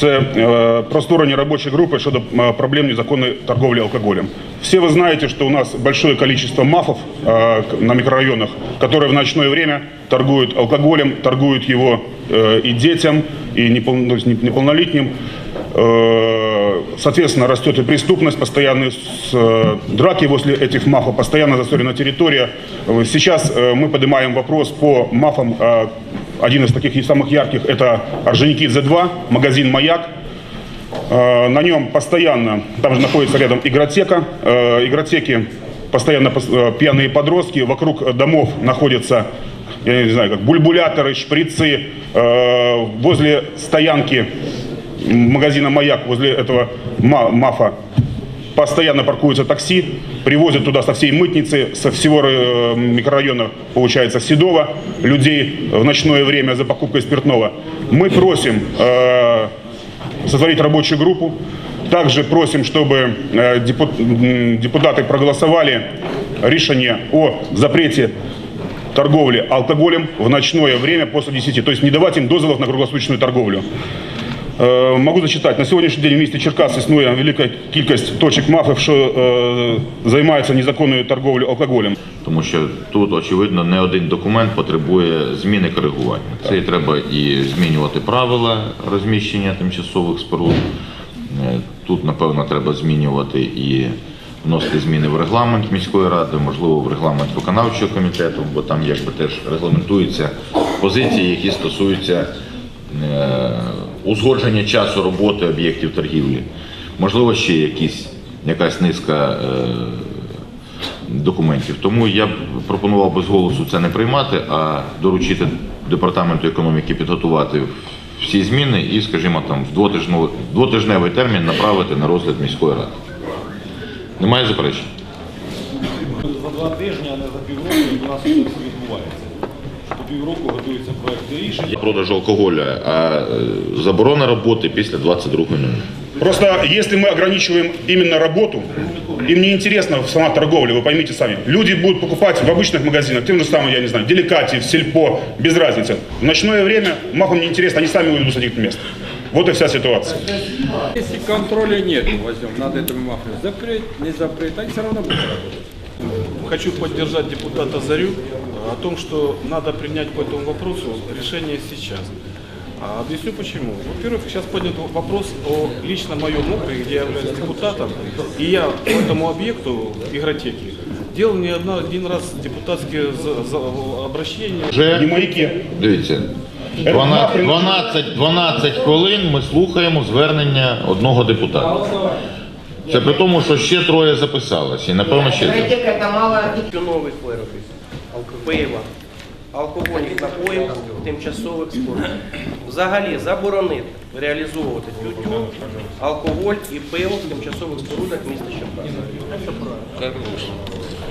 Це е, про створення робочої групи щодо е, проблем незаконної торговлі алкоголем. Все вы знаете, что у нас большое количество мафов э, к- на микрорайонах, которые в ночное время торгуют алкоголем, торгуют его э, и детям, и непол- то есть не- неполнолетним. Э, Соответственно, растет и преступность, постоянные с- э, драки возле этих мафов, постоянно застроена территория. Э, Сейчас э, мы поднимаем вопрос по мафам. один из таких самых ярких – это Орджоникид З2, магазин «Маяк». Э, На нем постоянно, там же находится рядом игротека, э, игротеки, постоянно пос- э, пьяные подростки, вокруг домов находятся, я не знаю, как бульбуляторы, шприцы, возле стоянки магазина «Маяк», возле этого ма- мафа, постоянно паркуются такси, привозят туда со всей мытницы, со всего э, микрорайона, получается, Седова, людей в ночное время за покупкой спиртного. Мы просим э, созвонить рабочую группу. Также просим, чтобы э, депутаты проголосовали решение о запрете торговли алкоголем в ночное время после 10. То есть не давать им дозволов на круглосуточную торговлю. Е, Могу зачитати. На сьогоднішній день в місті Черкас існує велика кількість точок мафів, що е, займаються незаконною торговлею алкоголем. Тому що тут, очевидно, не один документ потребує зміни коригування. Це і треба і змінювати правила розміщення тимчасових споруд. Е, Тут, напевно, треба змінювати і вносити зміни в регламент міської ради, можливо, в регламент виконавчого комітету, бо там якби теж регламентуються позиції, які стосуються узгодження часу роботи об'єктів торгівлі. Можливо, ще якісь, якась низка е, документів. Тому я б пропонував без голосу це не приймати, а доручити департаменту економіки підготувати всі зміни і, скажімо, там в двотижневий, двотижневий термін направити на розгляд міської ради. Немає заперечень? За два тижні, а не за півроку, у нас щось відбувається. По півроку готуються проекти рішень. Продаж алкоголя, а е, заборона роботи після 22.00. Просто если мы ограничиваем именно работу, им не интересно сама торговля, вы поймите сами. Люди будут покупать в обычных магазинах, тем же самым, я не знаю, деликате, в сельпо, без разницы. В ночное время мафам не интересно, они сами уйдут с этих мест. Вот и вся ситуация. Если контроля нет, возьмем над этой мафией, запрет, не запрет, они все равно будут работать. Хочу поддержать депутата Зарю о том, что надо принять по этому вопросу решение сейчас. А Объясню почему. Во-первых, сейчас поднят вопрос о лично моем округе, где я являюсь депутатом, и я по этому объекту игротеки делал не одна- один раз депутатские за- за- обращения. Вже Не маяки. Дивіться, 12, 12, 12 хвилин ми слухаємо звернення одного депутата. Це при тому, що ще троє записалось, і напевно ще. Третє це мало тютюнових виробів, пива, алкогольних напоїв, тимчасових спортів. Взагалі заборонити реалізовувати тютюн, алкоголь і пиво в тимчасових спорудах міста Черкаси.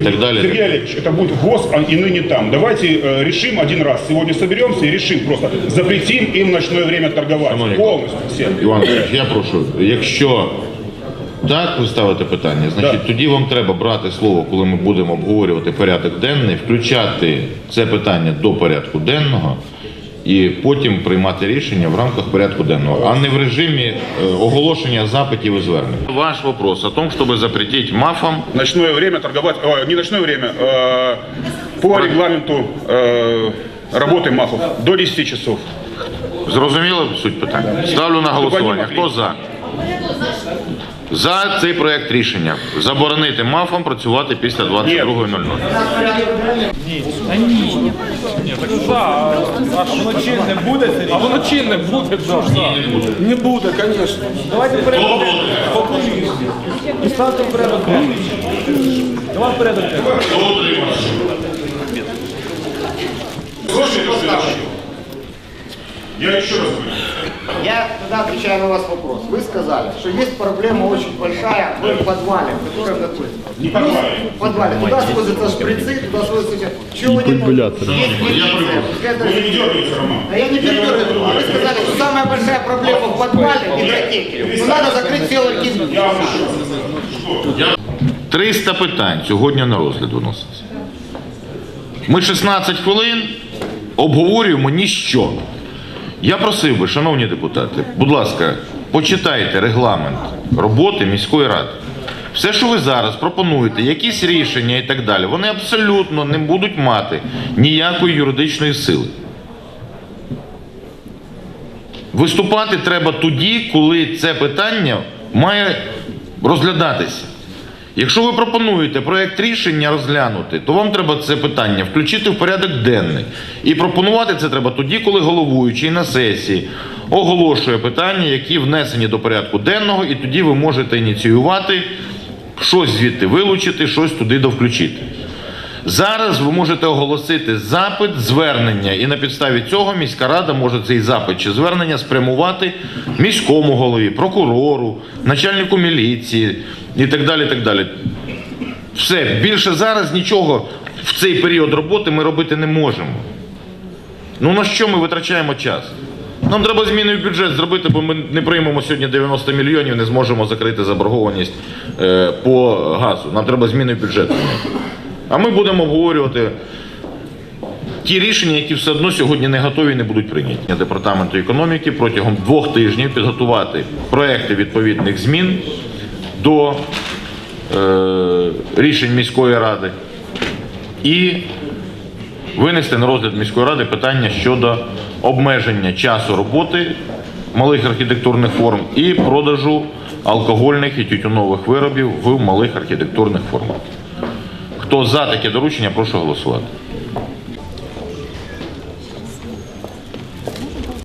І так далі. Сергей Олегович, это будет ВОЗ, а и ныне там. Давайте э, решим один раз. Сегодня соберемся и решим просто. Запретим им в ночное время торговать. Шановні Полностью всем. Іван Ігорович, я прошу, якщо так ви ставите питання, значить Так. тоді вам треба брати слово, коли ми будемо обговорювати порядок денний, включати це питання до порядку денного і потім приймати рішення в рамках порядку денного, а не в режимі е, оголошення запитів і звернень. Ваш вопрос о том, щоб запретити мафам В ночное время торговать, э, не ночное время, э, по регламенту э, работы мафов до 10 часов. Зрозуміло суть питання? Ставлю на голосування. Хто за? За цей проект рішення заборонити мафам працювати після 22.00. А воно чинне буде, А воно чинне буде. Не буде, звісно. Давайте порядок. І ставте порядок. Давай порядок. Я еще раз говорю. Я тогда отвечаю на вас вопрос. Вы сказали, что есть проблема очень большая в подвале, в котором находится. Не подвале. В подвале. Туда свозятся шприцы, туда свозятся... Чего вы не Есть милиция, пускай это- Вы не дергаете, Роман. Да я не передергиваю. Вы сказали, что самая большая проблема в подвале – библиотеки. Ну надо закрыть все ларьки. 300 питань сьогодні на розгляд виноситься. Ми 16 хвилин обговорюємо ніщо. Я просив би, шановні депутати, будь ласка, почитайте регламент роботи міської ради. Все, що ви зараз пропонуєте, якісь рішення і так далі, вони абсолютно не будуть мати ніякої юридичної сили. Виступати треба тоді, коли це питання має розглядатися. Якщо ви пропонуєте проєкт рішення розглянути, то вам треба це питання включити в порядок денний. І пропонувати це треба тоді, коли головуючий на сесії оголошує питання, які внесені до порядку денного, і тоді ви можете ініціювати щось звідти вилучити, щось туди довключити. Зараз ви можете оголосити запит, звернення, і на підставі цього міська рада може цей запит чи звернення спрямувати міському голові, прокурору, начальнику міліції і так далі. так далі. Все, більше зараз нічого в цей період роботи ми робити не можемо. Ну на що ми витрачаємо час? Нам треба зміни в бюджет зробити, бо ми не приймемо сьогодні 90 мільйонів, не зможемо закрити заборгованість е, по газу. Нам треба зміни в бюджет. А ми будемо обговорювати ті рішення, які все одно сьогодні не готові і не будуть прийняті. Департаменту економіки протягом двох тижнів підготувати проекти відповідних змін до е, рішень міської ради і винести на розгляд міської ради питання щодо обмеження часу роботи малих архітектурних форм і продажу алкогольних і тютюнових виробів в малих архітектурних формах. Хто за таке доручення, прошу голосувати.